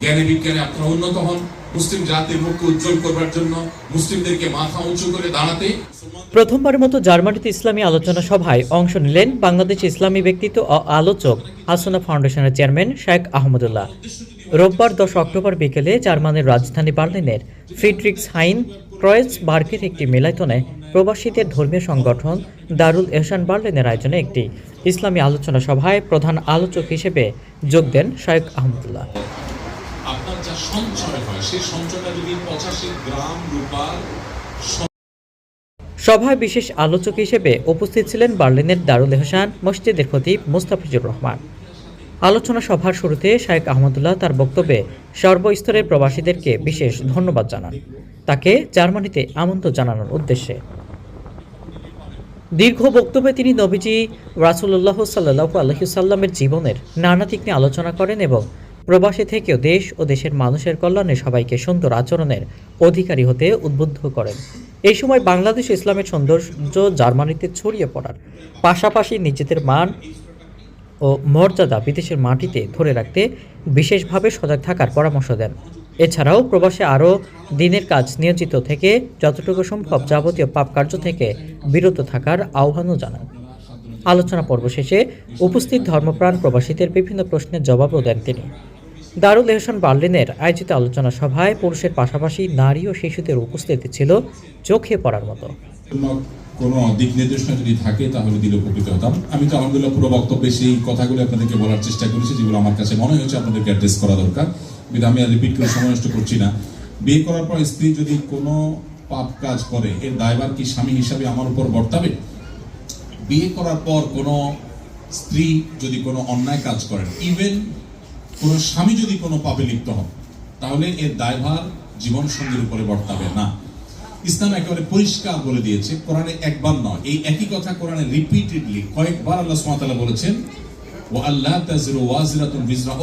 জ্ঞানী বিজ্ঞানে আপনারা উন্নত হন। মুসলিম জাতির মুখকে উজ্জ্বল করবার জন্য মুসলিমদেরকে মাথা উঁচু করে দাঁড়াতে প্রথমবারের মতো জার্মানিতে ইসলামী আলোচনা সভায় অংশ নিলেন বাংলাদেশ ইসলামী ব্যক্তিত্ব ও আলোচক আসুনা ফাউন্ডেশনের চেয়ারম্যান শেখ আহমদুল্লাহ। রোববার দশ অক্টোবর বিকেলে জার্মানির রাজধানী বার্লিনের ফ্রিডরিক্স হাইন ক্রয়েস বার্গের একটি মেলাইতনে প্রবাসীদের ধর্মীয় সংগঠন দারুল এহসান বার্লিনের আয়োজনে একটি ইসলামী আলোচনা সভায় প্রধান আলোচক হিসেবে যোগ দেন শেখ আহমদুল্লাহ। সঞ্চয় হয়। সেই সঞ্চয়টা যদি পঁচাশি গ্রাম রূপার সভায় বিশেষ আলোচক হিসেবে উপস্থিত ছিলেন বার্লিনের দারুল এহসান, মসজিদের খতিব মুস্তাফিজুর রহমান। আলোচনা সভার শুরুতে শায়েক আহমদুল্লাহ তার বক্তব্যে সর্বস্তরের প্রবাসীদেরকে বিশেষ ধন্যবাদ জানান। তাকে জার্মানিতে আমন্ত্রণ জানানোর উদ্দেশ্যে। দীর্ঘ বক্তব্যে তিনি নবীজি রাসুল্লাহ সাল্লাহু আলহিসাল্লামের জীবনের নানা দিক নিয়ে আলোচনা করেন এবং প্রবাসী থেকেও দেশ ও দেশের মানুষের কল্যাণে সবাইকে সুন্দর আচরণের অধিকারী হতে উদ্বুদ্ধ করেন। এই সময় বাংলাদেশ ইসলামের সৌন্দর্য জার্মানিতে ছড়িয়ে পড়ার পাশাপাশি নিজেদের মান ও মর্যাদা বিদেশের মাটিতে ধরে রাখতে বিশেষভাবে সজাগ থাকার পরামর্শ দেন। এছাড়াও প্রবাসে আরও দিনের কাজ নিয়োজিত থেকে যতটুকু সম্ভব যাবতীয় পাপ কার্য থেকে বিরত থাকার আহ্বানও জানান। আলোচনা পর্ব শেষে উপস্থিত ধর্মপ্রাণ প্রবাসীদের বিভিন্ন প্রশ্নের জবাবও দেন তিনি। দারুল এহসান বার্লিনের আয়োজিত আলোচনা সভায় পুরুষের পাশাপাশি নারী ও শিশুদের উপস্থিতি ছিল চোখে পড়ার মতো। কোনো দিক নির্দেশনা যদি থাকে, তাহলে দিলে উপকৃত হতাম। আমি তো আলহামদুলিল্লাহ পুরো বক্তব্যে সেই কথাগুলো আপনাদেরকে বলার চেষ্টা করেছি, যেগুলো আমার কাছে মনে হয়েছে আপনাদেরকে অ্যাড্রেস করা দরকার। কিন্তু আমি আর রিপিট করে সময় নষ্ট করছি না। বিয়ে করার পর স্ত্রী যদি কোনো পাপ কাজ করে, এর দায়ভার কি স্বামী হিসাবে আমার উপর বর্তাবে? বিয়ে করার পর কোনো স্ত্রী যদি কোনো অন্যায় কাজ করেন ইভেন কোনো স্বামী যদি কোনো পাপে লিপ্ত হন, তাহলে এর দায়ভার জীবন সঙ্গীর উপরে বর্তাবে না। ইসলাম একেবারে পরিষ্কার বলে দিয়েছে, কোরআনে একবার নয়। এই একই কথা কোরআনে রিপিটেডলি কয়েকবার আল্লাহ সুমাতালা বলেছেন ও আল্লাহ তাজিরু ওয়াজিরাতুন বিজরা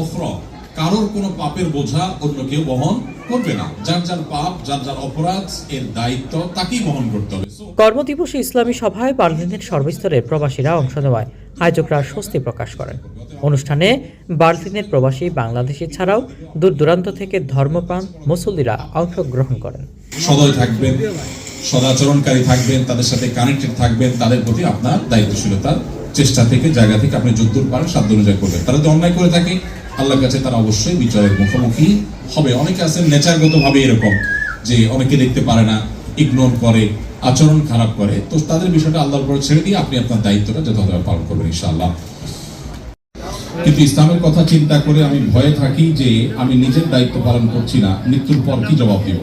কারোর কোনো পাপের বোঝা অন্য কেউ বহন করবে না। যার যার পাপ যার যার অপরাধ এর দায়িত্ব তাকেই বহন করতে হবে। কর্মদিবসে ইসলামী সভায় বার্লিনের সর্বস্তরের প্রবাসীরা অংশ নেওয়ায় আয়োজকরা স্বস্তি প্রকাশ করেন। অনুষ্ঠানে বার্লিনের প্রবাসী বাংলাদেশি ছাড়াও দূর দূরান্ত থেকে ধর্মপ্রাণ মুসল্লিরা অংশগ্রহণ করেন। সদয় থাকবেন সদাচরণকারী থাকবেন তাদের সাথে কানেক্টেড থাকবেন তাদের প্রতি আপনার দায়িত্বশীলতার চেষ্টা থেকে, জায়গা থেকে আপনি যদ্দূর পারেন, সাধ্য অনুযায়ী করবেন। তারা যদি অন্যায় করে থাকে, আল্লাহর কাছে তারা অবশ্যই বিচারের মুখোমুখি হবে। অনেকে আছেন নেচারগত ভাবে এরকম যে অনেকে দেখতে পারে না ইগনোর করে, আচরণ খারাপ করে। তো তাদের বিষয়টা আল্লাহর উপর ছেড়ে দিয়ে আপনি আপনার দায়িত্বটা যথাযথ পালন করবেন, ইনশাআল্লাহ। কিন্তু ইসলামের কথা চিন্তা করে আমি ভয়ে থাকি যে আমি নিজের দায়িত্ব পালন করছি না, মৃত্যুর পর কি জবাব দিব?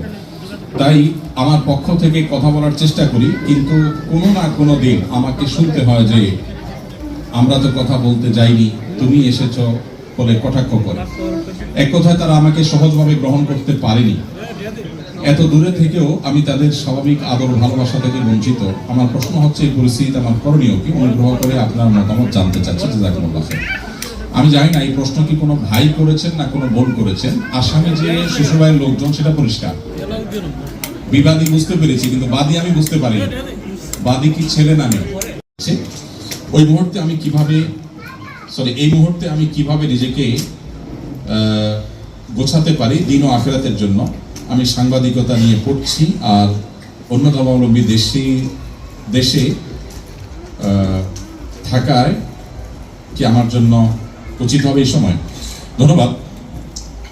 তাই আমার পক্ষ থেকে কথা বলার চেষ্টা করি, কিন্তু কোনো না কোনো দিন আমাকে শুনতে হয় যে আমরা তো কথা বলতে যাইনি, তুমি এসেছ বলে কটাক্ষ করে। এক কথায় তারা আমাকে সহজভাবে গ্রহণ করতে পারেনি। এত দূরে থেকেও আমি তাদের স্বাভাবিক আদর ভালোবাসা থেকে বঞ্চিত। আমার প্রশ্ন হচ্ছে এই পরিস্থিতিতে আমার করণীয় কি? অনুগ্রহ করে আপনার মতামত জানতে চাচ্ছি। আমি জানি না, এই প্রশ্ন কি কোনো ভাই করেছেন না কোনো বোন করেছেন? আসামে যে শ্বশুরবাড়ির লোকজন, সেটা পরিষ্কার। বিবাদী বুঝতে পেরেছি, কিন্তু বাদী আমি বুঝতে পারিনি। বাদী কি ছেলে না মেয়ে? আছে? ওই মুহূর্তে আমি কীভাবে সরি এই মুহূর্তে আমি কীভাবে নিজেকে গোছাতে পারি দিন ও আখেরাতের জন্য, আমি সাংবাদিকতা নিয়ে পড়ছি আর অন্য ধর্মাবলম্বী দেশে দেশে থাকায় কি আমার জন্য উচিত হবে এই সময়? ধন্যবাদ।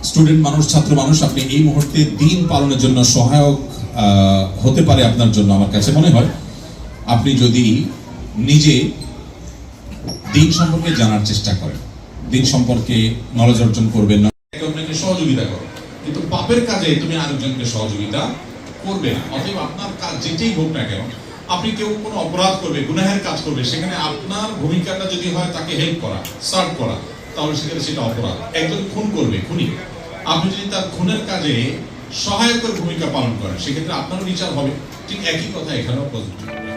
স্টুডেন্ট মানুষ, ছাত্র মানুষ, আপনি এই মুহূর্তে দিন পালনের জন্য সহায়ক হতে পারে আপনার জন্য আমার কাছে মনে হয়। আপনি যদি নিজে দিন সম্পর্কে জানার চেষ্টা করেন। দিন সম্পর্কে নলেজ অর্জন অন্যকে সহযোগিতা করো কিন্তু পাপের কাজে তুমি আরেকজনকে সহযোগিতা করবে না। অতএব আপনার কাজ যেটাই হোক না কেন, আপনি কেউ কোনো অপরাধ করবে, গুনাহের কাজ করবে, সেখানে আপনার ভূমিকাটা যদি হয় তাকে হেল্প করা সার্ভ করা, তাহলে সেখানে সেটা অপরাধ। একজন খুন করবে, খুনি। আপনি যদি তার খুনের কাজে সহায়কের ভূমিকা পালন করেন, সেক্ষেত্রে আপনারও বিচার হবে। ঠিক একই কথা এখানেও প্রযোজ্য।